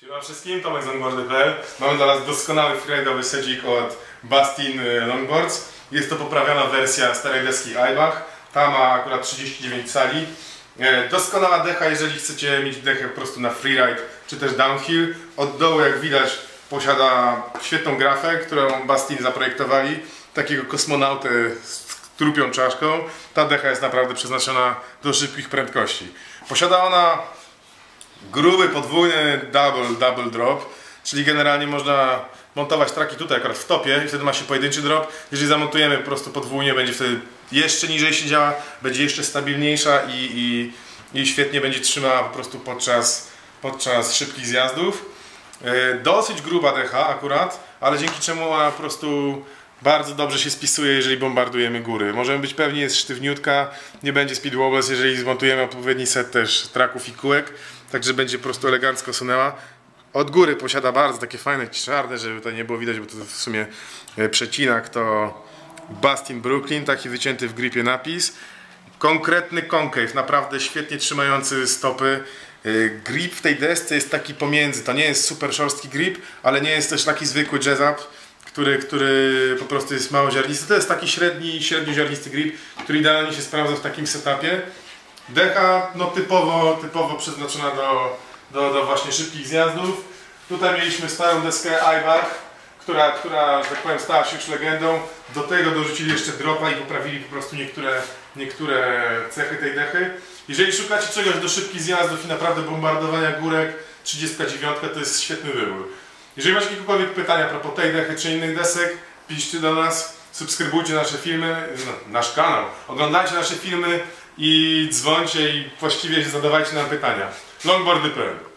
Siema wszystkim, Tomek z longboardy.pl Mamy dla Was doskonały freeride'owy sedzik od Bastin y, Longboards. Jest to poprawiona wersja starej deski Eibach. Ta ma akurat 39 cali. E, Doskonała decha, jeżeli chcecie mieć dechę po prostu na freeride czy też downhill. Od dołu, jak widać, posiada świetną grafę, którą Bastin zaprojektowali. Takiego kosmonautę trupią czaszką. Ta decha jest naprawdę przeznaczona do szybkich prędkości. Posiada ona gruby, podwójny double, double drop, czyli generalnie można montować traki tutaj akurat w topie i wtedy ma się pojedynczy drop. Jeżeli zamontujemy po prostu podwójnie, będzie wtedy jeszcze niżej się działa, będzie jeszcze stabilniejsza i, i, i świetnie będzie trzymała po prostu podczas, podczas szybkich zjazdów. E, Dosyć gruba decha akurat, ale dzięki czemu ona po prostu bardzo dobrze się spisuje, jeżeli bombardujemy góry. Możemy być pewni, jest sztywniutka, nie będzie speed wobbles, jeżeli zmontujemy odpowiedni set też traków i kółek, także będzie po prostu elegancko sunęła. Od góry posiada bardzo takie fajne czarne, żeby to nie było widać, bo to w sumie e, przecinak to Bastin Brooklyn, taki wycięty w gripie napis. Konkretny concave, naprawdę świetnie trzymający stopy. Y, Grip w tej desce jest taki pomiędzy, to nie jest super szorstki grip, ale nie jest też taki zwykły jazz up, który, który po prostu jest mało ziarnisty. To jest taki średni, średnioziarnisty grip, który idealnie się sprawdza w takim setupie. Decha no typowo, typowo przeznaczona do, do, do właśnie szybkich zjazdów. Tutaj mieliśmy starą deskę iBach, która, która, że tak powiem, stała się już legendą. Do tego dorzucili jeszcze dropa i poprawili po prostu niektóre, niektóre cechy tej dechy. Jeżeli szukacie czegoś do szybkich zjazdów i naprawdę bombardowania górek, 39 to jest świetny wybór. Jeżeli macie jakiekolwiek pytania a propos tej dechy czy innych desek, piszcie do nas, subskrybujcie nasze filmy, no, nasz kanał, oglądajcie nasze filmy i dzwońcie i właściwie zadawajcie nam pytania. Longboardy.pl